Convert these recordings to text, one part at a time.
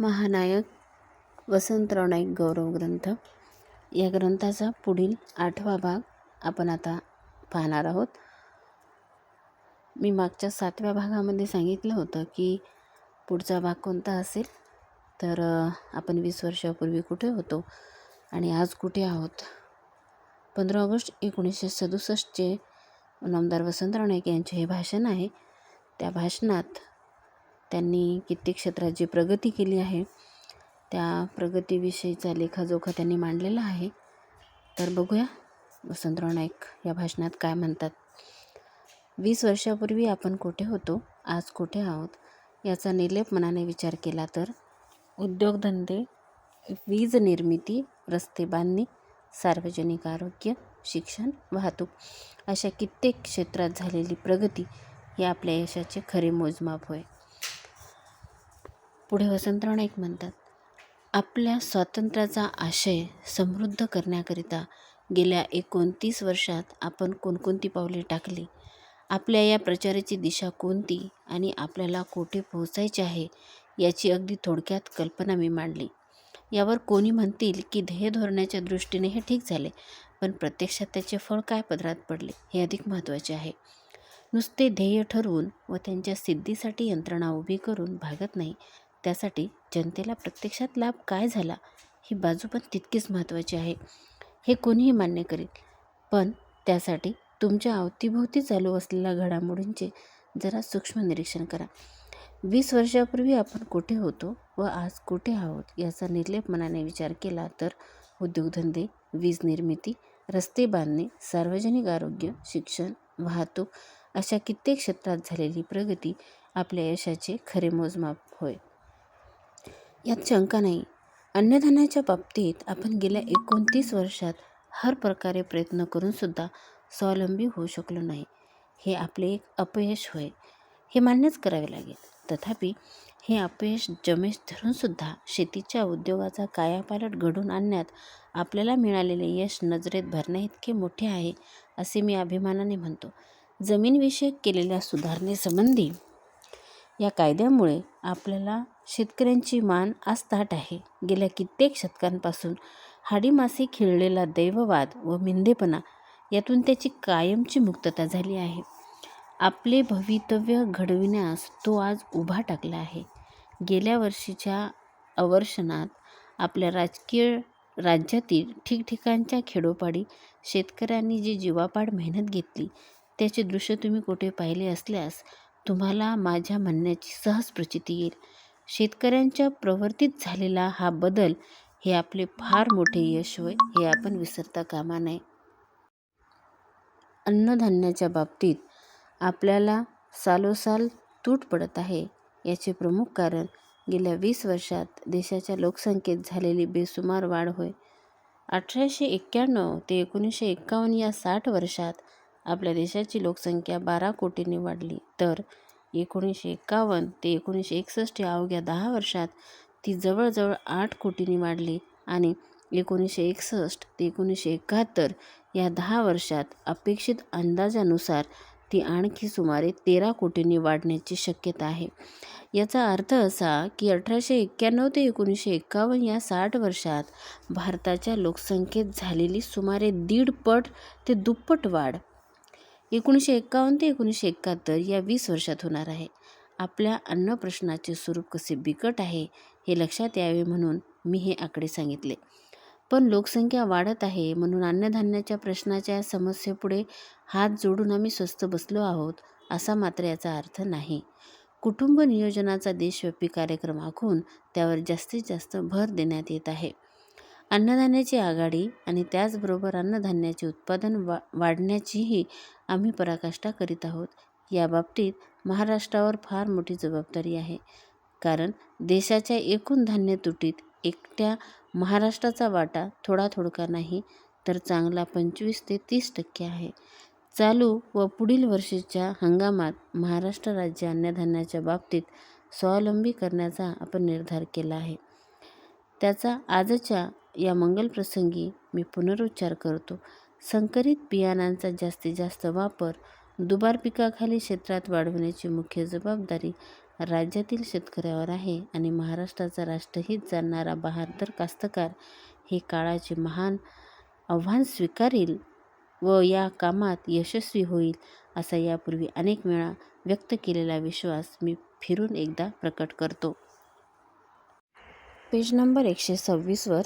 महानायक वसंतराव नाईक गौरव ग्रंथ. या ग्रंथाचा पुढील आठवा भाग आपण आता पाहणार आहोत. मी मागच्या सातव्या भागामध्ये सांगितलं होतं की पुढचा भाग कोणता असेल तर आपण वीस वर्षापूर्वी कुठे होतो आणि आज कुठे आहोत? पंधरा ऑगस्ट एकोणीसशे सदुसष्टचे नामदार वसंतराव नाईक यांचे हे भाषण आहे. त्या भाषणात त्यांनी कित्येक क्षेत्रात जी प्रगती केली आहे त्या प्रगतीविषयीचा लेखाजोखा त्यांनी मांडलेला आहे. तर बघूया वसंतराव नाईक या भाषणात काय म्हणतात. वीस वर्षापूर्वी आपण कुठे होतो आज कुठे आहोत याचा निर्लेप मनाने विचार केला तर उद्योगधंदे वीज निर्मिती रस्ते बांधणी सार्वजनिक आरोग्य शिक्षण वाहतूक अशा कित्येक क्षेत्रात झालेली प्रगती हे आपल्या यशाचे खरे मोजमाप होय. पुढे वसंतराव नाईक म्हणतात आपल्या स्वातंत्र्याचा आशय समृद्ध करण्याकरिता गेल्या एकोणतीस वर्षात आपण कोणकोणती पावले टाकली? आपल्या या प्रचाराची दिशा कोणती आणि आपल्याला कोठे पोहोचायचे आहे याची अगदी थोडक्यात कल्पना मी मांडली. यावर कोणी म्हणतील की ध्येय धोरणाच्या दृष्टीने हे ठीक झाले पण प्रत्यक्षात त्याचे फळ काय पदरात पडले हे अधिक महत्त्वाचे आहे. नुसते ध्येय ठरवून व त्यांच्या सिद्धीसाठी यंत्रणा उभी करून भागत नाही त्यासाठी जनतेला प्रत्यक्षात लाभ काय झाला ही बाजू पण तितकीच महत्त्वाची आहे. हे कोणीही मान्य करेल. पण त्यासाठी तुमच्या अवतीभोवती चालू असलेल्या घडामोडींचे जरा सूक्ष्म निरीक्षण करा. वीस वर्षापूर्वी आपण कुठे होतो व आज कुठे आहोत याचा निर्लेप मनाने विचार केला तर उद्योगधंदे वीज निर्मिती रस्ते बांधणे सार्वजनिक आरोग्य शिक्षण वाहतूक अशा कित्येक क्षेत्रात झालेली प्रगती आपल्या यशाचे खरे मोजमाप होय. यात शंका नाही. अन्नधान्याच्या बाबतीत आपण गेल्या एकोणतीस वर्षात हर प्रकारे प्रयत्न करूनसुद्धा स्वावलंबी होऊ शकलो नाही. हे आपले एक अपयश होय. हे मान्यच करावे लागेल. तथापि हे अपयश जमेश धरूनसुद्धा शेतीच्या उद्योगाचा कायापालट घडून आणण्यात आपल्याला मिळालेले यश नजरेत भरण्याइतके मोठे आहे असे मी अभिमानाने म्हणतो. जमीनविषयक केलेल्या सुधारणेसंबंधी या कायद्यामुळे आपल्याला शेतकऱ्यांची मान आस्थाट आहे. गेल्या कित्येक शतकांपासून हाडीमासे खिळलेला दैववाद व मिंदेपणा यातून त्याची कायमची मुक्तता झाली आहे. आपले भवितव्य घडविण्यास तो आज उभा टाकला आहे. गेल्या वर्षीच्या अवर्षणात आपल्या राजकीय राज्यातील ठिकठिकाणच्या खेडोपाडी शेतकऱ्यांनी जी जीवापाड मेहनत घेतली त्याचे दृश्य तुम्ही कुठे पाहिले असल्यास तुम्हाला माझ्या म्हणण्याची सहज प्रचिती येईल. शेतकऱ्यांच्या प्रवर्तित झालेला हा बदल हे आपले फार मोठे यश होय हे आपण विसरता कामा नये. अन्नधान्याच्या बाबतीत आपल्याला सालोसाल तूट पडत आहे याचे प्रमुख कारण गेल्या वीस वर्षात देशाच्या लोकसंख्येत झालेली बेसुमार वाढ होय. अठराशे एक्क्याण्णव ते एकोणीसशे एक्कावन्न या साठ वर्षात आपल्या देशाची लोकसंख्या बारा कोटींनी वाढली. तर एकोणीसशे एक्कावन्न ते एकोणीसशे एकसष्ट या अवघ्या दहा वर्षात ती जवळजवळ आठ कोटींनी वाढली आणि एकोणीसशे एकसष्ट ते एकोणीसशे एकाहत्तर या दहा वर्षात अपेक्षित अंदाजानुसार ती आणखी सुमारे तेरा कोटींनी वाढण्याची शक्यता आहे. याचा अर्थ असा की अठराशे एक्क्याण्णव ते एकोणीसशे एक्कावन्न या साठ वर्षात भारताच्या लोकसंख्येत झालेली सुमारे दीडपट ते दुप्पट वाढ एकोणीसशे एक्कावन्न ते एकोणीसशे एकाहत्तर या वीस वर्षात होणार आहे. आपल्या अन्न प्रश्नाचे स्वरूप कसे बिकट आहे हे लक्षात यावे म्हणून मी हे आकडे सांगितले. पण लोकसंख्या वाढत आहे म्हणून अन्नधान्याच्या प्रश्नाच्या या समस्येपुढे हात जोडून आम्ही स्वस्त बसलो आहोत असा मात्र याचा अर्थ नाही. कुटुंब नियोजनाचा देशव्यापी कार्यक्रम आखून त्यावर जास्तीत जास्त भर देण्यात येत आहे. अन्नधान्याची आघाडी आणि त्याचबरोबर अन्नधान्याचे उत्पादन वा वाढण्याचीही आम्ही पराकाष्ठा करीत आहोत. याबाबतीत महाराष्ट्रावर फार मोठी जबाबदारी आहे. कारण देशाच्या एकूण धान्य तुटीत एकट्या महाराष्ट्राचा वाटा थोडा थोडका नाही तर चांगला पंचवीस ते तीस टक्के आहे. चालू व पुढील वर्षीच्या हंगामात महाराष्ट्र राज्य अन्नधान्याच्या बाबतीत स्वावलंबी करण्याचा आपण निर्धार केला आहे. त्याचा आजच्या या मंगलप्रसंगी मी पुनरुच्चार करतो. संकरित बियाणांचा जास्तीत जास्त वापर दुबार पिकाखाली क्षेत्रात वाढवण्याची मुख्य जबाबदारी राज्यातील शेतकऱ्यावर आहे आणि महाराष्ट्राचा राष्ट्रहित जाणणारा बहादर कास्तकार हे काळाचे महान आव्हान स्वीकारेल व या कामात यशस्वी होईल असा यापूर्वी अनेक वेळा व्यक्त केलेला विश्वास मी फिरून एकदा प्रकट करतो. पेज नंबर एकशे सव्वीसवर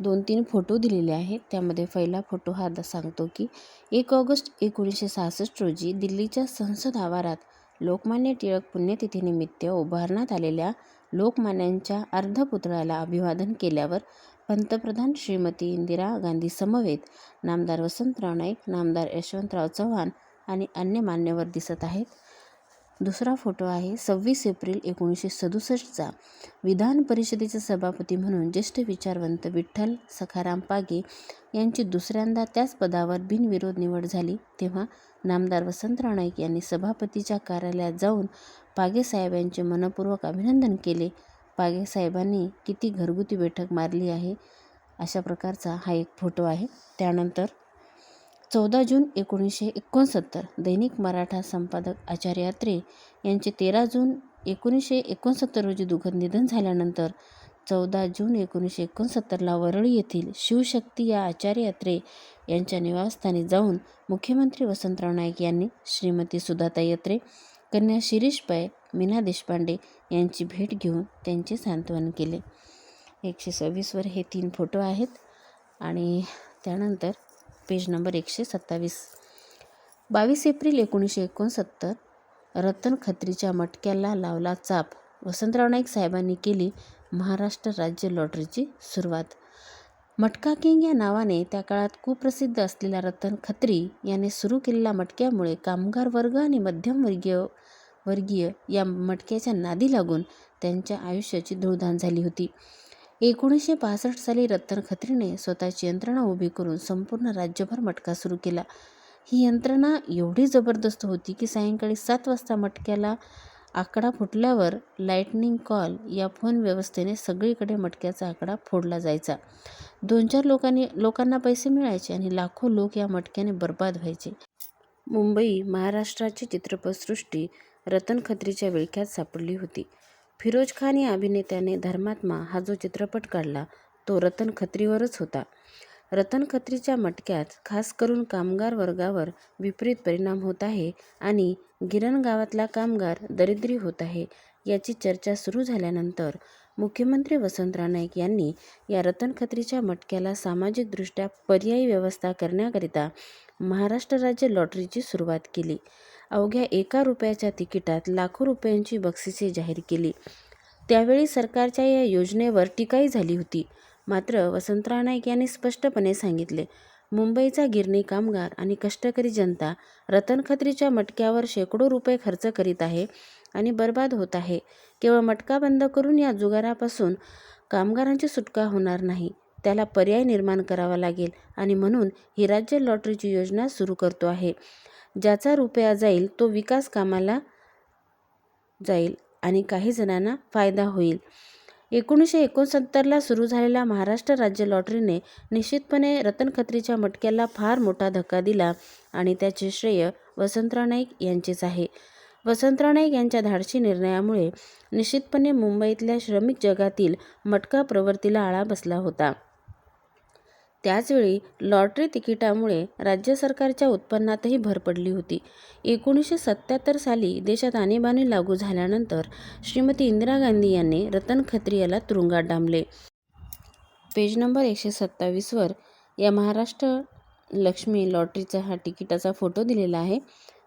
दोन तीन फोटो दिलेले आहेत. त्यामध्ये पहिला फोटो हा सांगतो की एक ऑगस्ट एकोणीसशे सहासष्ट रोजी दिल्लीच्या संसद आवारात लोकमान्य टिळक पुण्यतिथीनिमित्त उभारण्यात आलेल्या लोकमान्यांच्या अर्धपुतळ्याला अभिवादन केल्यावर पंतप्रधान श्रीमती इंदिरा गांधी समवेत नामदार वसंतराव नाईक नामदार यशवंतराव चव्हाण आणि अन्य मान्यवर दिसत आहेत. दुसरा फोटो आहे सव्वीस एप्रिल एकोणीसशे सदुसष्टचा. विधान परिषदेचे सभापती म्हणून ज्येष्ठ विचारवंत विठ्ठल सखाराम पागे यांची दुसऱ्यांदा त्याच पदावर बिनविरोध निवड झाली. तेव्हा नामदार वसंतराव नाईक यांनी सभापतीच्या कार्यालयात जाऊन पागेसाहेब यांचे मनपूर्वक अभिनंदन केले. पागेसाहेबांनी किती घरगुती बैठक मारली आहे अशा प्रकारचा हा एक फोटो आहे. त्यानंतर चौदा जून एकोणीसशे एकोणसत्तर दैनिक मराठा संपादक आचार्य अत्रे यांचे तेरा जून एकोणीसशे एकोणसत्तर रोजी दुःखद निधन झाल्यानंतर चौदा जून एकोणीसशे एकोणसत्तरला वरळी येथील शिवशक्ती या आचार्य अत्रे यांच्या निवासस्थानी जाऊन मुख्यमंत्री वसंतराव नाईक यांनी श्रीमती सुधाताई अत्रे कन्या शिरीष पै मीना देशपांडे यांची भेट घेऊन त्यांचे सांत्वन केले. एकशे सव्वीसवर हे तीन फोटो आहेत आणि त्यानंतर पेज नंबर एकशे सत्तावीस. बावीस एप्रिल एकोणीसशे एकोणसत्तर रतन खत्रीच्या मटक्याला लावला चाप. वसंतराव नाईक साहेबांनी केली महाराष्ट्र राज्य लॉटरीची सुरुवात. मटका किंग या नावाने त्या काळात कुप्रसिद्ध असलेल्या रतन खत्री याने सुरू केलेल्या मटक्यामुळे कामगार वर्ग आणि मध्यमवर्गीय वर्गीय या मटक्याच्या नादी लागून त्यांच्या आयुष्याची धूळधाण झाली होती. एकोणीसशे पासष्ट साली रतन खत्रीने स्वतःची यंत्रणा उभी करून संपूर्ण राज्यभर मटका सुरू केला. ही यंत्रणा एवढी जबरदस्त होती की सायंकाळी सात वाजता मटक्याला आकडा फुटल्यावर लाईटनिंग कॉल या फोन व्यवस्थेने सगळीकडे मटक्याचा आकडा फोडला जायचा. दोन चार लोकांनी लोकांना पैसे मिळायचे आणि लाखो लोक या मटक्याने बर्बाद व्हायचे. मुंबई महाराष्ट्राची चित्रपटसृष्टी रतन खत्रीच्या विळख्यात सापडली होती. फिरोज खान या अभिनेत्याने धर्मात्मा हा जो चित्रपट काढला तो रतन खत्रीवरच होता. रतन खत्रीच्या मटक्यात खास करून कामगार वर्गावर विपरीत परिणाम होत आहे आणि गिरण गावातला कामगार दरिद्री होत आहे याची चर्चा सुरू झाल्यानंतर मुख्यमंत्री वसंतराव नाईक यांनी या रतन खत्रीच्या मटक्याला सामाजिकदृष्ट्या पर्यायी व्यवस्था करण्याकरिता महाराष्ट्र राज्य लॉटरीची सुरुवात केली. अवघ्या एका रुपयाच्या तिकिटात लाखो रुपयांची बक्षिसे जाहीर केली. त्यावेळी सरकारच्या या योजनेवर टीकाही झाली होती. मात्र वसंतराव नाईक यांनी स्पष्टपणे सांगितले मुंबईचा गिरणी कामगार आणि कष्टकरी जनता रतन खत्रीच्या मटक्यावर शेकडो रुपये खर्च करीत आहे आणि बर्बाद होत आहे. केवळ मटका बंद करून या जुगारापासून कामगारांची सुटका होणार नाही. त्याला पर्याय निर्माण करावा लागेल आणि म्हणून ही राज्य लॉटरीची योजना सुरू करतो आहे. ज्याचा रुपया जाईल तो विकास कामाला जाईल आणि काही जणांना फायदा होईल. एकोणीसशे एकोणसत्तरला सुरू झालेल्या महाराष्ट्र राज्य लॉटरीने निश्चितपणे रतन खत्रीच्या मटक्याला फार मोठा धक्का दिला आणि त्याचे श्रेय वसंतराव नाईक यांचेच आहे. वसंतराव नाईक यांच्या धाडशी निर्णयामुळे निश्चितपणे मुंबईतल्या श्रमिक जगातील मटका प्रवृत्तीला आळा बसला होता. त्याचवेळी लॉटरी तिकिटामुळे राज्य सरकारच्या उत्पन्नातही भर पडली होती. एकोणीसशे सत्त्याहत्तर साली देशात आणीबाणी लागू झाल्यानंतर श्रीमती इंदिरा गांधी यांनी रतन खत्री याला तुरुंगात डांबले. पेज नंबर एकशे सत्तावीसवर या महाराष्ट्र लक्ष्मी लॉटरीचा हा तिकिटाचा फोटो दिलेला आहे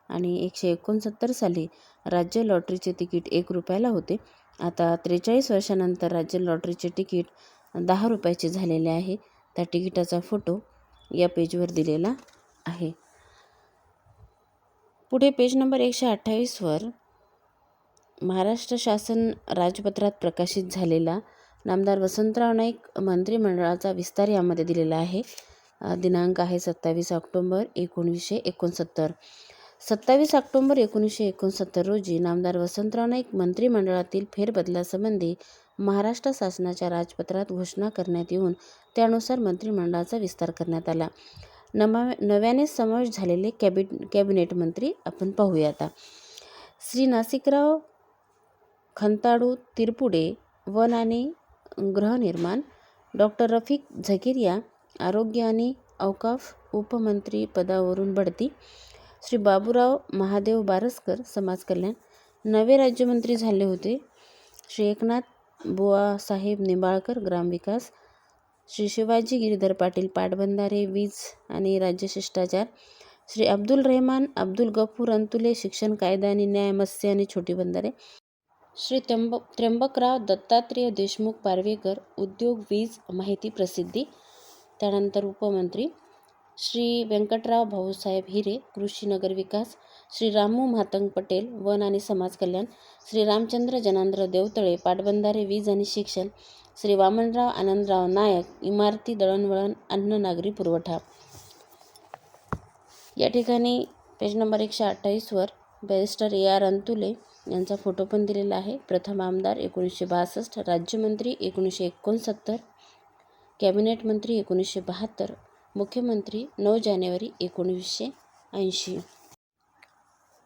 आणि एकशे एकोणसत्तर साली राज्य लॉटरीचे तिकीट एक रुपयाला होते. आता त्रेचाळीस वर्षानंतर राज्य लॉटरीचे तिकीट दहा रुपयाचे झालेले आहे. त्या तिकिटाचा फोटो या पेजवर दिलेला आहे. पुढे पेज नंबर एकशे अठ्ठावीसवर महाराष्ट्र शासन राजपत्रात प्रकाशित झालेला नामदार वसंतराव नाईक मंत्रिमंडळाचा विस्तार यामध्ये दिलेला आहे. दिनांक आहे सत्तावीस ऑक्टोंबर एकोणीसशे एकोणसत्तर. सत्तावीस ऑक्टोंबर एकोणीसशे एकोणसत्तर रोजी नामदार वसंतराव नाईक मंत्रिमंडळातील फेरबदलासंबंधी महाराष्ट्र शासनाच्या राजपत्रात घोषणा करण्यात येऊन त्यानुसार मंत्रिमंडळाचा विस्तार करण्यात आला. नमा नव्याने समावेश झालेले कॅबिन कॅबिनेट मंत्री आपण पाहूया आता. श्री नासिकराव खंताडू तिरपुडे वन आणि गृहनिर्माण डॉक्टर रफिक झकेरिया आरोग्य आणि औकाफ उपमंत्री पदावरून बढती श्री बाबूराव महादेव बारसकर समाजकल्याण नवे राज्यमंत्री झाले होते. श्री एकनाथ बुवासाहेब निंबाळकर ग्रामविकास श्री शिवाजी गिरीधर पाटील पाटबंधारे वीज आणि राज्यशिष्टाचार श्री अब्दुल रेहमान अब्दुल गफूर अंतुले शिक्षण कायदा आणि न्याय मत्स्य आणि छोटी बंधारे. श्री त्र्यंब त्र्यंबकराव दत्तात्रेय देशमुख पारवेकर उद्योग वीज माहिती प्रसिद्धी. त्यानंतर उपमंत्री. श्री व्यंकटराव भाऊसाहेब हिरे कृषी नगर विकास श्री रामू म्हातंग पटेल वन आणि समाज कल्याण श्री रामचंद्र जनांद्र देवतळे पाटबंधारे वीज आणि शिक्षण श्री वामनराव आनंदराव नायक इमारती दळणवळण अन्न नागरी पुरवठा. या ठिकाणी पेज नंबर एकशे अठ्ठावीसवर बॅरिस्टर ए आर अंतुले यांचा फोटो पण दिलेला आहे. प्रथम आमदार एकोणीसशे बासष्ट राज्यमंत्री एकोणीसशे एकोणसत्तर कॅबिनेट मंत्री एकोणीसशे बहात्तर मुख्यमंत्री नऊ जानेवारी एकोणीसशे ऐंशी.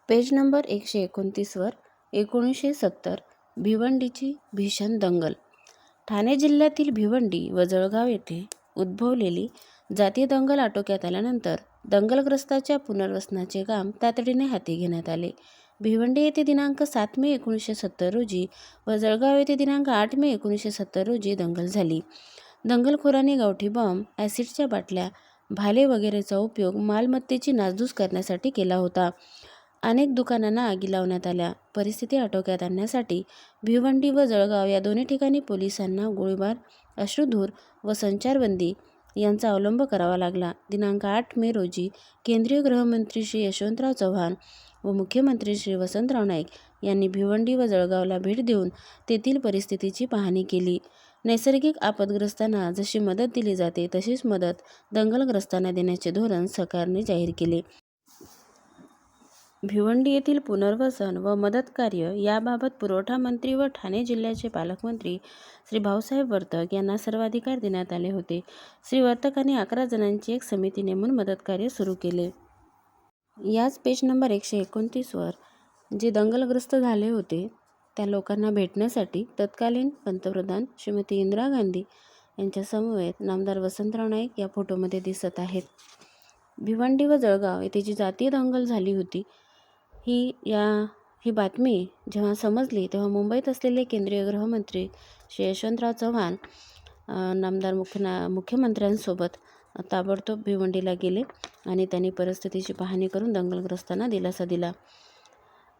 पेज नंबर एकशे एकोणतीसवर एकोणीसशे सत्तर भिवंडीची भीषण दंगल. ठाणे जिल्ह्यातील भिवंडी व जळगाव येथे उद्भवलेली जातीय दंगल आटोक्यात आल्यानंतर दंगलग्रस्ताच्या पुनर्वसनाचे काम तातडीने हाती घेण्यात आले. भिवंडी येथे दिनांक सात मे एकोणीसशे सत्तर रोजी व जळगाव येथे दिनांक आठ मे एकोणीसशे सत्तर रोजी दंगल झाली. दंगलखोरांनी गावठी बॉम्ब ॲसिडच्या बाटल्या भाले वगैरेचा उपयोग मालमत्तेची नासधूस करण्यासाठी केला होता. अनेक दुकानांना आगी लावण्यात आल्या. परिस्थिती आटोक्यात आणण्यासाठी भिवंडी व जळगाव या दोन्ही ठिकाणी पोलिसांना गोळीबार अश्रुधूर व संचारबंदी यांचा अवलंब करावा लागला. दिनांक आठ मे रोजी केंद्रीय गृहमंत्री श्री यशवंतराव चव्हाण व मुख्यमंत्री श्री वसंतराव नाईक यांनी भिवंडी व जळगावला भेट देऊन तेथील परिस्थितीची पाहणी केली. नैसर्गिक आपदग्रस्तांना जशी मदत दिली जाते तशीच मदत दंगलग्रस्तांना देण्याचे धोरण सरकारने जाहीर केले. भिवंडी येथील पुनर्वसन व मदत कार्य याबाबत पुरवठा मंत्री व ठाणे जिल्ह्याचे पालकमंत्री श्री भाऊसाहेब वर्तक यांना सर्वाधिकार देण्यात आले होते. श्री वर्तकांनी अकरा जणांची एक समिती नेमून मदत कार्य सुरू केले. याच पेज नंबर एकशे एकोणतीसवर जे दंगलग्रस्त झाले होते त्या लोकांना भेटण्यासाठी तत्कालीन पंतप्रधान श्रीमती इंदिरा गांधी यांच्या समवेत नामदार वसंतराव नाईक या फोटोमध्ये दिसत आहेत. भिवंडी व जळगाव येथे जी जातीय दंगल झाली होती ही या ही बातमी जेव्हा समजली तेव्हा मुंबईत असलेले केंद्रीय गृहमंत्री श्री यशवंतराव चव्हाण नामदार मुख्य ना मुख्यमंत्र्यांसोबत ताबडतोब भिवंडीला गेले आणि त्यांनी परिस्थितीची पाहणी करून दंगलग्रस्तांना दिलासा दिला.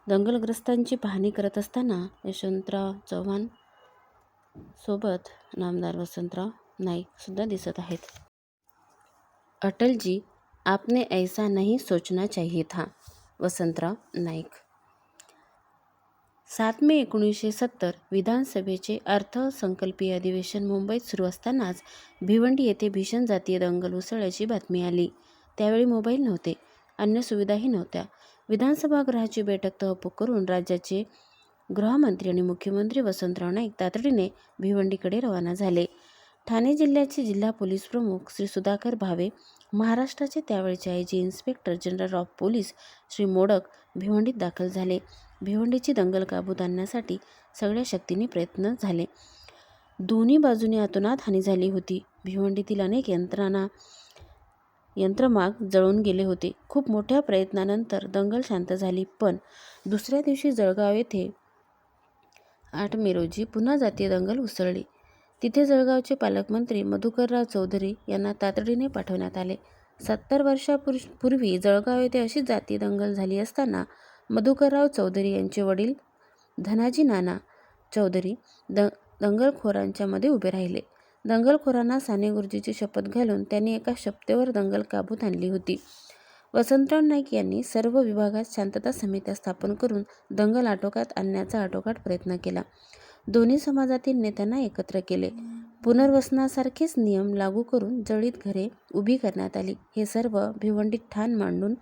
दंगलग्रस्तांची पाहणी करत असताना यशवंतराव चव्हाण सोबत नामदार वसंतराव नाईकसुद्धा दिसत आहेत. अटलजी आपने ऐसा नहीं सोचना चाहिए था वसंतराव नाईक. सात मे एकोणीसशे सत्तर विधानसभेचे अर्थसंकल्पीय अधिवेशन मुंबईत सुरू असतानाच भिवंडी येथे भीषण जातीय दंगल उसळल्याची बातमी आली. त्यावेळी मोबाईल नव्हते. अन्य सुविधाही नव्हत्या. विधानसभा गृहाची बैठक तहपूक करून राज्याचे गृहमंत्री आणि मुख्यमंत्री वसंतराव नाईक तातडीने भिवंडीकडे रवाना झाले. ठाणे जिल्ह्याचे जिल्हा पोलीस प्रमुख श्री सुधाकर भावे महाराष्ट्राचे त्यावेळचे I G inspector general of police Shri Modak भिवंडीत दाखल झाले. भिवंडीची दंगल काबूत आणण्यासाठी सगळ्या शक्तीने प्रयत्न झाले. दोन्ही बाजूने अतोनात हानी झाली होती. भिवंडीतील अनेक यंत्रणा यंत्रमाग जळून गेले होते. खूप मोठ्या प्रयत्नानंतर दंगल शांत झाली. पण दुसऱ्या दिवशी जळगाव येथे आठ मे रोजी पुन्हा जातीय दंगल उसळली. तिथे जळगावचे पालकमंत्री मधुकरराव चौधरी यांना तातडीने पाठवण्यात आले. सत्तर वर्षापूर्वी जळगाव येथे अशी जातीय दंगल झाली असताना मधुकरराव चौधरी यांचे वडील धनाजी नाना चौधरी द दंगलखोरांच्या मध्ये उभे राहिले. दंगलखोरांना साने गुरुजीची शपथ घालून त्यांनी एका शपथेवर दंगल काबूत आणली होती. वसंतराव नाईक यांनी सर्व विभागात शांतता समित्या स्थापन करून दंगल आटोक्यात आणण्याचा आटोकाट प्रयत्न केला. दोन्ही समाजातील नेत्यांना एकत्र केले. पुनर्वसनासारखेच नियम लागू करून जळीत घरे उभी करण्यात आली. हे सर्व भिवंडीत ठाण मांडून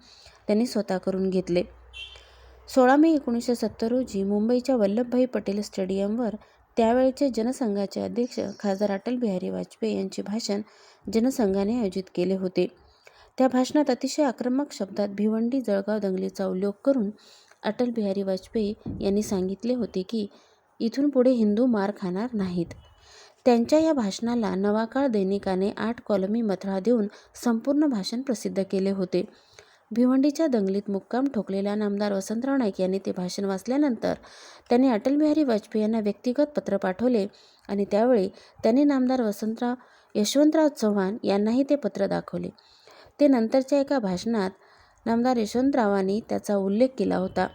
त्यांनी स्वतः करून घेतले. सोळा मे एकोणीसशे सत्तर रोजी मुंबईच्या वल्लभभाई पटेल स्टेडियमवर त्यावेळचे जनसंघाचे अध्यक्ष खासदार अटल बिहारी वाजपेयी यांचे भाषण जनसंघाने आयोजित केले होते. त्या भाषणात अतिशय आक्रमक शब्दात भिवंडी जळगाव दंगलीचा उल्लेख करून अटल बिहारी वाजपेयी यांनी सांगितले होते की इथून पुढे हिंदू मार खाणार नाहीत. त्यांच्या या भाषणाला नवाकाळ दैनिकाने आठ कॉलमी मथळा देऊन संपूर्ण भाषण प्रसिद्ध केले होते. भिवंडीच्या दंगलीत मुक्काम ठोकलेल्या नामदार वसंतराव नाईक यांनी ते भाषण वाचल्यानंतर त्यांनी अटलबिहारी वाजपेयी यांना व्यक्तिगत पत्र पाठवले आणि त्यावेळी त्यांनी नामदार वसंतराव यशवंतराव चव्हाण यांनाही ते पत्र दाखवले. ते नंतरच्या एका भाषणात नामदार यशवंतरावांनी त्याचा उल्लेख केला होता.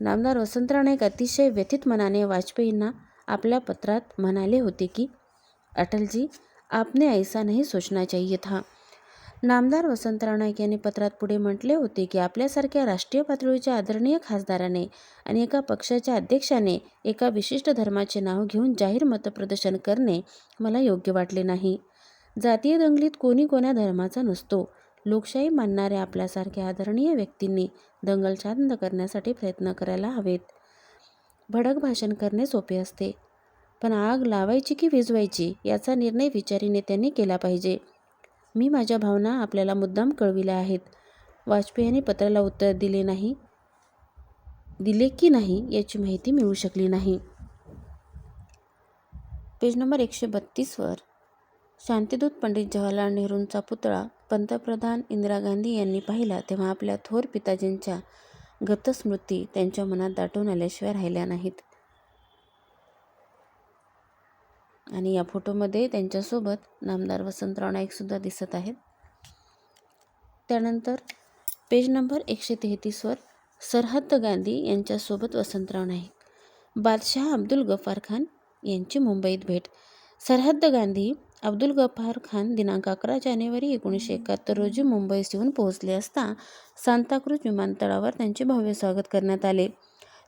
नामदार वसंतराव नाईक अतिशय व्यथित मनाने वाजपेयींना आपल्या पत्रात म्हणाले होते की अटलजी आपने ऐसा नहीं सोचना चाहिए था. नामदार वसंतराव नाईक यांनी पत्रात पुढे म्हटले होते की आपल्यासारख्या राष्ट्रीय पातळीच्या आदरणीय खासदाराने आणि एका पक्षाच्या अध्यक्षाने एका विशिष्ट धर्माचे नाव घेऊन जाहीर मतप्रदर्शन करणे मला योग्य वाटले नाही. जातीय दंगलीत कोणी कोण्या धर्माचा नसतो. लोकशाही मानणाऱ्या आपल्यासारख्या आदरणीय व्यक्तींनी दंगल शांत करण्यासाठी प्रयत्न करायला हवेत. भडक भाषण करणे सोपे असते. पण आग लावायची की विजवायची याचा निर्णय विचारी नेत्यांनी केला पाहिजे. मी माझ्या भावना आपल्याला मुद्दाम कळविल्या आहेत. वाजपेयीने पत्राला उत्तर दिले नाही. दिले की नाही याची माहिती मिळू शकली नाही. पेज नंबर एकशे बत्तीसवर शांतीदूत पंडित जवाहरलाल नेहरूंचा पुतळा पंतप्रधान इंदिरा गांधी यांनी पाहिला तेव्हा आपल्या थोर पिताजींच्या गतस्मृती त्यांच्या मनात दाटून आल्याशिवाय राहिल्या नाहीत. आणि या फोटोमध्ये त्यांच्यासोबत नामदार वसंतराव नाईकसुद्धा दिसत आहेत. त्यानंतर पेज नंबर एकशे तेहतीसवर सरहद्द गांधी यांच्यासोबत वसंतराव नाईक बादशाह अब्दुल गफार खान यांची मुंबईत भेट. सरहद्द गांधी अब्दुल गफार खान दिनांक अकरा जानेवारी एकोणीसशे एकाहत्तर रोजी मुंबईस येऊन पोहोचले असता सांताक्रूज विमानतळावर त्यांचे भव्य स्वागत करण्यात आले.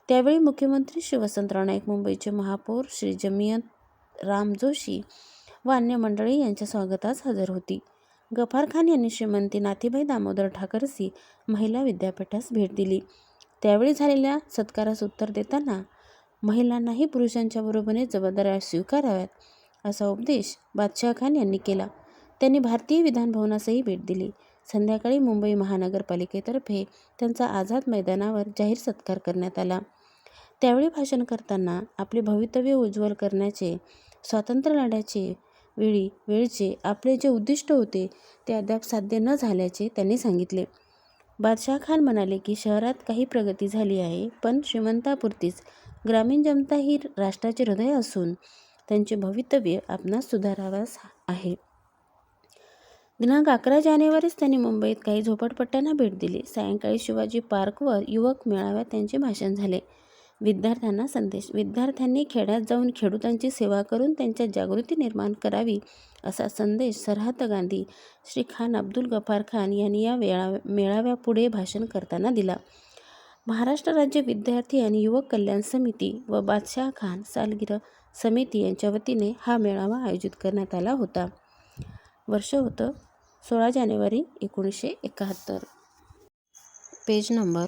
त्यावेळी मुख्यमंत्री श्री वसंतराव नाईक मुंबईचे महापौर श्री जमियत राम जोशी व अन्य मंडळी यांच्या स्वागतास हजर होती. गफार खान यांनी श्रीमंती नाथीबाई दामोदर ठाकरसी महिला विद्यापीठास भेट दिली. त्यावेळी झालेल्या सत्कारास उत्तर देताना महिलांनाही पुरुषांच्या बरोबरीने जबाबदाऱ्या स्वीकाराव्यात असा उपदेश बादशाह खान यांनी केला. त्यांनी भारतीय विधानभवनासही भेट दिली. संध्याकाळी मुंबई महानगरपालिकेतर्फे त्यांचा आझाद मैदानावर जाहीर सत्कार करण्यात आला. त्यावेळी भाषण करताना आपले भवितव्य उज्ज्वल करण्याचे स्वातंत्र्य लढ्याचे वेळी वेळचे आपले जे उद्दिष्ट होते ते अद्याप साध्य न झाल्याचे त्यांनी सांगितले. बादशाह खान म्हणाले की शहरात काही प्रगती झाली आहे पण श्रीमंतापुरतीच. ग्रामीण जनता ही राष्ट्राचे हृदय असून त्यांचे भवितव्य आपणास सुधारावास आहे. दिनांक अकरा जानेवारीस त्यांनी मुंबईत काही झोपडपट्ट्यांना भेट दिली. सायंकाळी शिवाजी पार्कवर युवक मेळाव्यात त्यांचे भाषण झाले. विद्यार्थ्यांना संदेश. विद्यार्थ्यांनी खेड्यात जाऊन खेडूतांची सेवा करून त्यांच्यात जागृती निर्माण करावी असा संदेश सरहत गांधी श्री खान अब्दुल गफार खान यांनी या वेळा मेळाव्यापुढे भाषण करताना दिला. महाराष्ट्र राज्य विद्यार्थी आणि युवक कल्याण समिती व बादशाह खान सालगिरह समिती यांच्या वतीने हा मेळावा आयोजित करण्यात आला होता. वर्ष होतं सोळा जानेवारी एकोणीसशे एकाहत्तर. पेज नंबर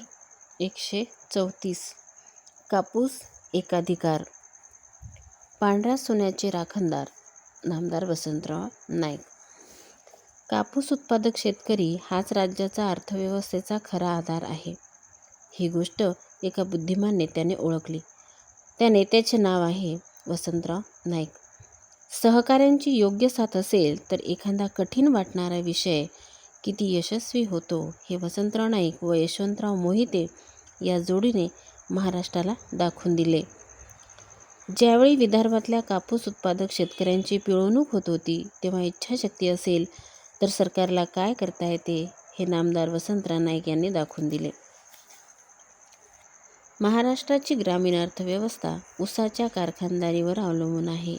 एकशे चौतीस. कापूस एकाधिकार. पांढऱ्या सोन्याचे राखणदार नामदार वसंतराव नाईक. कापूस उत्पादक शेतकरी हाच राज्याचा अर्थव्यवस्थेचा खरा आधार आहे. ही गोष्ट एका बुद्धिमान नेत्याने ओळखली. त्या नेत्याचे नाव आहे वसंतराव नाईक. सहकाऱ्यांची योग्य साथ असेल तर एखादा कठीण वाटणारा विषय किती यशस्वी होतो हे वसंतराव नाईक व यशवंतराव मोहिते या जोडीने महाराष्ट्राला दाखवून दिले. ज्यावेळी विदर्भातल्या कापूस उत्पादक शेतकऱ्यांची पिळवणूक होत होती तेव्हा इच्छाशक्ती असेल तर सरकारला काय करता येते हे नामदार वसंतराव नाईक यांनी दाखवून दिले. महाराष्ट्राची ग्रामीण अर्थव्यवस्था उसाच्या कारखानदारीवर अवलंबून आहे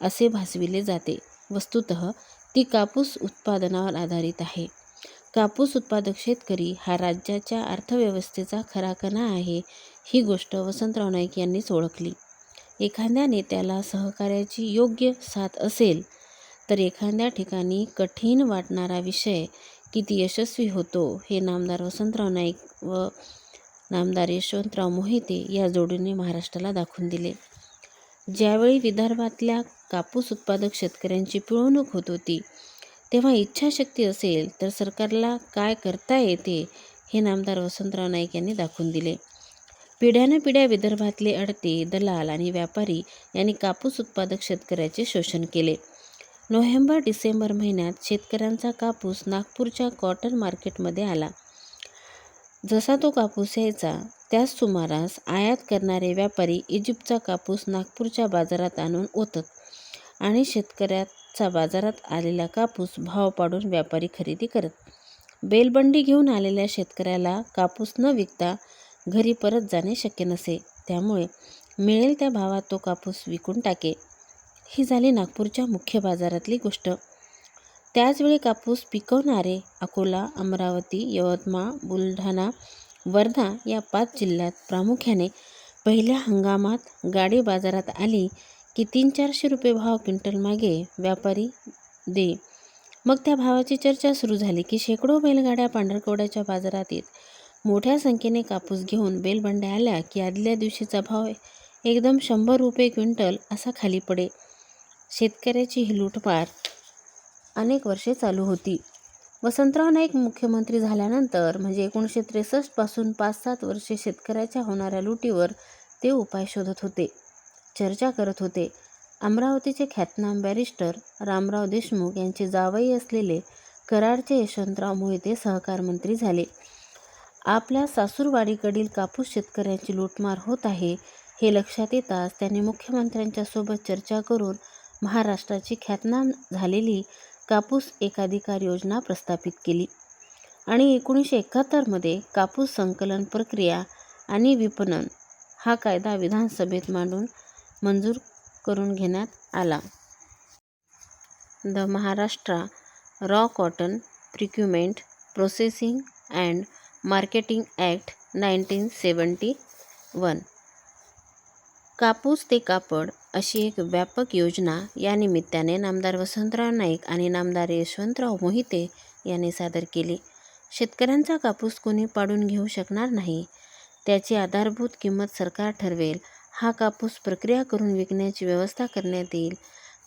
असे भासविले जाते. वस्तुत ती कापूस उत्पादनावर आधारित आहे. कापूस उत्पादक शेतकरी हा राज्याच्या अर्थव्यवस्थेचा खरा कणा आहे ही गोष्ट वसंतराव नाईक यांनीच ओळखली. एखाद्या नेत्याला सहकार्याची योग्य साथ असेल तर एखाद्या ठिकाणी कठीण वाटणारा विषय किती यशस्वी होतो हे नामदार वसंतराव नाईक व नामदार यशवंतराव मोहिते या जोडीने महाराष्ट्राला दाखवून दिले. ज्यावेळी विदर्भातल्या कापूस उत्पादक शेतकऱ्यांची पिळवणूक होत होती तेव्हा इच्छाशक्ती असेल तर सरकारला काय करता येते हे नामदार वसंतराव नाईक यांनी दाखवून दिले. पिढ्यानपिढ्या विदर्भातले अडते दलाल आणि व्यापारी यांनी कापूस उत्पादक शेतकऱ्याचे शोषण केले. नोव्हेंबर डिसेंबर महिन्यात शेतकऱ्यांचा कापूस नागपूरच्या कॉटन मार्केटमध्ये आला. जसा तो कापूस यायचा त्याच सुमारास आयात करणारे व्यापारी इजिप्तचा कापूस नागपूरच्या बाजारात आणून ओतत आणि शेतकऱ्यात चा बाजारात आलेला कापूस भाव पाडून व्यापारी खरेदी करत बेलबंडी घेऊन आलेल्या शेतकऱ्याला कापूस न विकता घरी परत जाणे शक्य नसे. त्यामुळे मिळेल त्या भावात तो कापूस विकून टाके. ही झाली नागपूरच्या मुख्य बाजारातली गोष्ट. त्याचवेळी कापूस पिकवणारे अकोला अमरावती यवतमाळ बुलढाणा वर्धा या पाच जिल्ह्यात प्रामुख्याने पहिल्या हंगामात गाडी बाजारात आली की तीन चारशे रुपये भाव क्विंटल मागे व्यापारी दे. मग त्या भावाची चर्चा सुरू झाली की शेकडो बैलगाड्या पांढरकवड्याच्या बाजारात येत. मोठ्या संख्येने कापूस घेऊन बेलबंड्या आल्या की आदल्या दिवशीचा भाव एकदम शंभर रुपये क्विंटल असा खाली पडे. शेतकऱ्याची ही लूटमार अनेक वर्षे चालू होती. वसंतराव नाईक मुख्यमंत्री झाल्यानंतर म्हणजे एकोणीसशे त्रेसष्टपासून पाच सात वर्षे शेतकऱ्याच्या होणाऱ्या लुटीवर ते उपाय शोधत होते. चर्चा करत होते. अमरावतीचे ख्यातनाम बॅरिस्टर रामराव देशमुख यांचे जावई असलेले कराडचे यशवंतराव मोहिते सहकार मंत्री झाले. आपल्या सासूरवाडीकडील कापूस शेतकऱ्यांची लूटमार होत आहे हे लक्षात येताच त्यांनी मुख्यमंत्र्यांच्या सोबत चर्चा करून महाराष्ट्राची ख्यातनाम झालेली कापूस एकाधिकार योजना प्रस्थापित केली. आणि एकोणीसशे एकाहत्तरमध्ये कापूस संकलन प्रक्रिया आणि विपणन हा कायदा विधानसभेत मांडून मंजूर करून घेण्यात आला. The Maharashtra raw cotton procurement processing and marketing act nineteen seventy one. कापूस ते कापड अशी एक व्यापक योजना या निमित्ताने नामदार वसंतराव नाईक आणि नामदार यशवंतराव मोहिते यांनी सादर केली. शेतकऱ्यांचा कापूस कोणी पाडून घेऊ शकणार नाही त्याची आधारभूत किंमत सरकार ठरवेल हा कापूस प्रक्रिया करून विकण्याची व्यवस्था करण्यात येईल.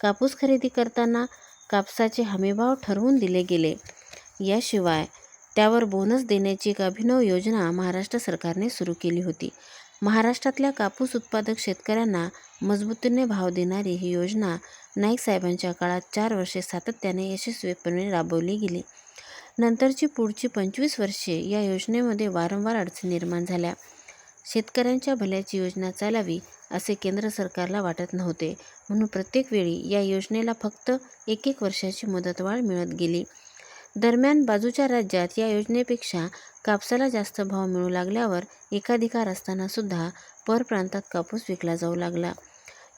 कापूस खरेदी करताना कापसाचे हमीभाव ठरवून दिले गेले. याशिवाय त्यावर बोनस देण्याची एक अभिनव योजना महाराष्ट्र सरकारने सुरू केली होती. महाराष्ट्रातल्या कापूस उत्पादक शेतकऱ्यांना मजबूतीने भाव देणारी ही योजना नाईक साहेबांच्या काळात चार वर्षे सातत्याने यशस्वीपणे राबवली गेली. नंतरची पुढची पंचवीस वर्षे या योजनेमध्ये वारंवार अडचणी निर्माण झाल्या. शेतकऱ्यांच्या भल्याची योजना चालावी असे केंद्र सरकारला वाटत नव्हते. म्हणून प्रत्येक वेळी या योजनेला फक्त एक एक वर्षाची मुदतवाढ मिळत गेली. दरम्यान बाजूच्या राज्यात या योजनेपेक्षा कापसाला जास्त भाव मिळू लागल्यावर एकाधिकार असतानासुद्धा परप्रांतात कापूस विकला जाऊ लागला.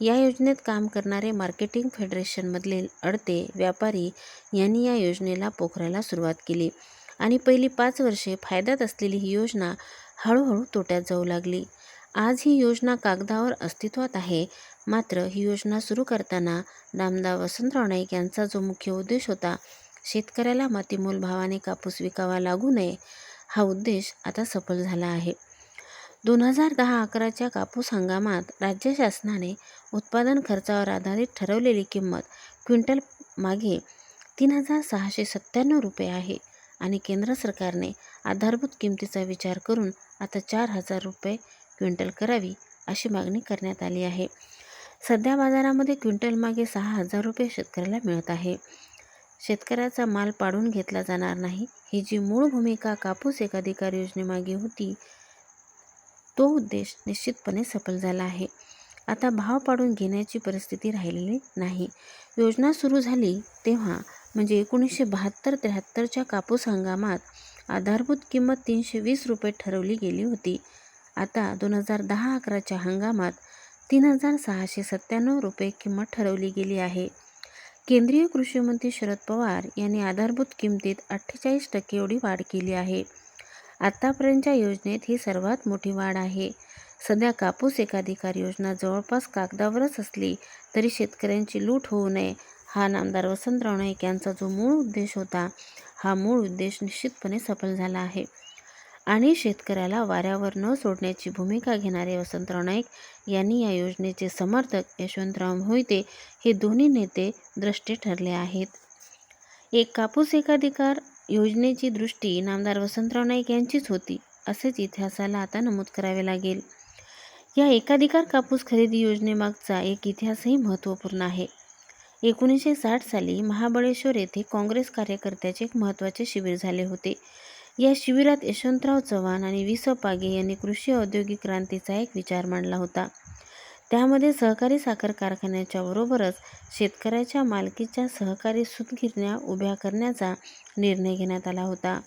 या योजनेत काम करणारे मार्केटिंग फेडरेशनमधले अडते व्यापारी यांनी या योजनेला पोखरायला सुरुवात केली. आणि पहिली पाच वर्षे फायद्यात असलेली ही योजना हळूहळू तोट्यात जाऊ लागली. आज ही योजना कागदावर अस्तित्वात आहे. मात्र ही योजना सुरू करताना नामदार वसंतराव नाईक यांचा जो मुख्य उद्देश होता शेतकऱ्याला मातीमोल भावाने कापूस विकावा लागू नये हा उद्देश आता सफल झाला आहे. दोन हजार दहा अकराच्या कापूस हंगामात राज्य शासनाने उत्पादन खर्चावर आधारित ठरवलेली किंमत क्विंटल मागे तीन हजार सहाशे सत्त्याण्णव रुपये आहे आणि केंद्र सरकारने आधारभूत किमतीचा विचार करून आता चार हजार रुपये क्विंटल करावी अशी मागणी करण्यात आली आहे. सध्या बाजारामध्ये क्विंटल मागे सहा हजार रुपये शेतकऱ्याला मिळत आहे. शेतकऱ्याचा माल पाडून घेतला जाणार नाही. ही जी मूळ भूमिका कापूस एकाधिकार योजनेमागे होती तो उद्देश निश्चितपणे सफल झाला आहे. आता भाव पाडून घेण्याची परिस्थिती राहिलेली नाही. योजना सुरू झाली तेव्हा म्हणजे एकोणीसशे बहात्तर त्र्याहत्तरच्या कापूस हंगामात आधारभूत किंमत तीनशे वीस रुपये ठरवली गेली होती. आता दोन हजार दहा अकराच्या हंगामात तीन हजार सहाशे सत्त्याण्णव रुपये किंमत ठरवली गेली आहे. केंद्रीय कृषी मंत्री शरद पवार यांनी आधारभूत किमतीत अठ्ठेचाळीस टक्के एवढी वाढ केली आहे. आत्तापर्यंतच्या योजनेत ही सर्वात मोठी वाढ आहे. सध्या कापूस एकाधिकार योजना जवळपास कागदावरच असली तरी शेतकऱ्यांची लूट होऊ नये हा नामदार वसंतराव नाईक यांचा जो मूळ उद्देश होता हा मूळ उद्देश निश्चितपणे सफल झाला आहे. आणि शेतकऱ्याला वाऱ्यावर न सोडण्याची भूमिका घेणारे वसंतराव नाईक यांनी या योजनेचे समर्थक यशवंतराव मोहिते हे दोन्ही नेते द्रष्टे ठरले आहेत. एक कापूस एकाधिकार योजनेची दृष्टी नामदार वसंतराव नाईक यांचीच होती असेच इतिहासाला आता नमूद करावे लागेल. या एकाधिकार कापूस खरेदी योजनेमागचा एक इतिहासही महत्त्वपूर्ण आहे. एकोणीसशे साठ साली महाबळेश्वर येथे काँग्रेस कार्यकर्त्याचे एक महत्त्वाचे शिबिर झाले होते. या शिबिरात यशवंतराव चव्हाण आणि वि स पागे यांनी कृषी औद्योगिक क्रांतीचा एक विचार मांडला होता. त्यामध्ये सहकारी साखर कारखान्याच्या बरोबरच शेतकऱ्याच्या मालकीच्या सहकारी सूतगिरण्या उभ्या करण्याचा निर्णय घेण्यात आला होता.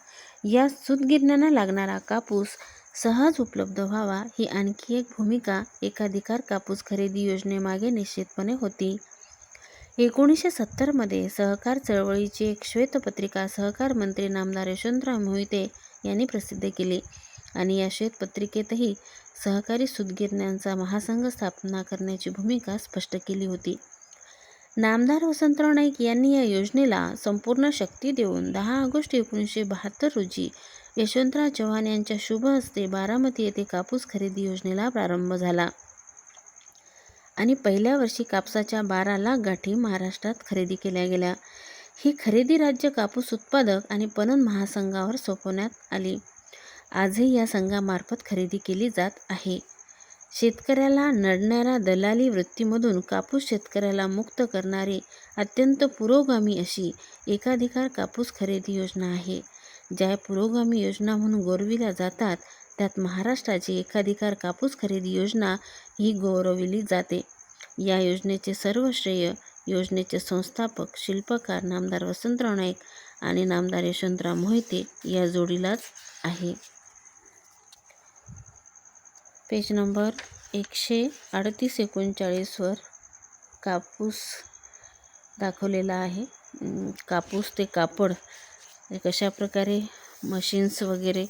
या सूतगिरण्यांना लागणारा कापूस सहज उपलब्ध व्हावा ही आणखी एक भूमिका एकाधिकार कापूस खरेदी योजनेमागे निश्चितपणे होती. एकोणीसशे सत्तरमध्ये सहकार चळवळीची एक श्वेतपत्रिका सहकार मंत्री नामदार यशवंतराव मोहिते यांनी प्रसिद्ध केली. आणि या श्वेतपत्रिकेतही सहकारी सूतगिरण्यांचा महासंघ स्थापना करण्याची भूमिका स्पष्ट केली होती. नामदार वसंतराव नाईक यांनी या योजनेला संपूर्ण शक्ती देऊन दहा ऑगस्ट एकोणीसशे बहात्तर रोजी यशवंतराव चव्हाण यांच्या शुभ हस्ते बारामती येथे कापूस खरेदी योजनेला प्रारंभ झाला. आणि पहिल्या वर्षी कापसाच्या बारा लाख गाठी महाराष्ट्रात खरेदी केल्या गेल्या. ही खरेदी राज्य कापूस उत्पादक आणि पणन महासंघावर सोपवण्यात आली. आजही या संघामार्फत खरेदी केली जात आहे. शेतकऱ्याला नडणाऱ्या दलाली वृत्तीमधून कापूस शेतकऱ्याला मुक्त करणारी अत्यंत पुरोगामी अशी एकाधिकार कापूस खरेदी योजना आहे. ज्या पुरोगामी योजना म्हणून गोरविल्या जातात त्यात महाराष्ट्राची एकाधिकार कापूस खरेदी योजना ही गौरविली जाते. या योजनेचे सर्व श्रेय योजनेचे संस्थापक शिल्पकार नामदार वसंतराव नाईक आणि नामदार यशवंतराव मोहिते या जोडीलाच आहे. पेज नंबर एकशे अडतीस एकोणचाळीसवर कापूस दाखवलेला आहे. कापूस ते कापड कशा प्रकारे मशीन्स वगैरे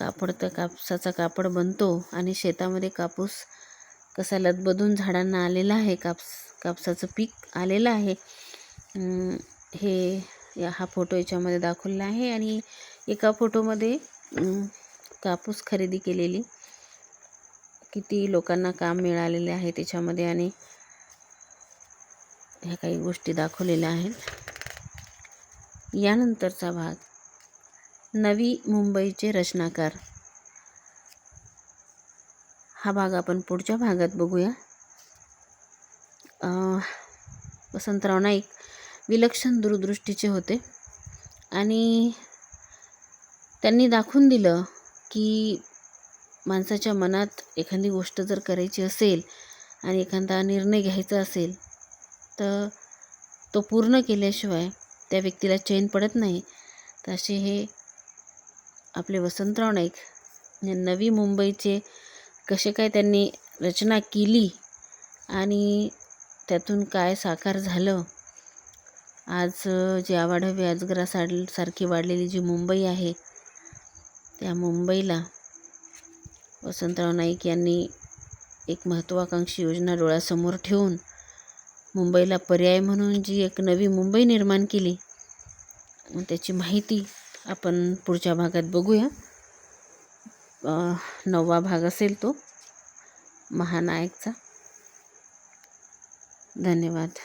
कापड तर कापसाचा कापड बनतो आणि शेतामध्ये कापूस कसा लदबदून झाडांना आलेला आहे कापस कापसाचं पीक आलेलं आहे. हे या हा फोटो याच्यामध्ये दाखवलेला आहे आणि एका फोटोमध्ये कापूस खरेदी केलेली. किती लोकांना काम मिळालेले आहे त्याच्यामध्ये आणि ह्या काही गोष्टी दाखवलेल्या आहेत. यानंतरचा भाग. नवी मुंबईचे रचनाकार. हा भाग आपण पुढच्या भागात बघूया. वसंतराव नाईक विलक्षण दूरदृष्टीचे होते आणि त्यांनी दाखवून दिलं की माणसाच्या मनात एखादी गोष्ट जर करायची असेल आणि एखादा निर्णय घ्यायचा असेल तर तो पूर्ण केल्याशिवाय त्या व्यक्तीला चैन पडत नाही. तर असे हे आपले वसंतराव नाईक हे नवी मुंबईचे कसे काय त्यांनी रचना केली आणि त्यातून काय साकार झालं. आज जे आवाढव्य अजगरा साड सारखी वाढलेली जी मुंबई आहे त्या मुंबईला वसंतराव नाईक यांनी एक महत्त्वाकांक्षी योजना डोळ्यासमोर ठेवून मुंबईला पर्याय म्हणून जी एक नवी मुंबई निर्माण केली मग त्याची माहिती आपण पुढच्या भागात बघूया. नववा भाग असेल तो. महानायकचा. धन्यवाद.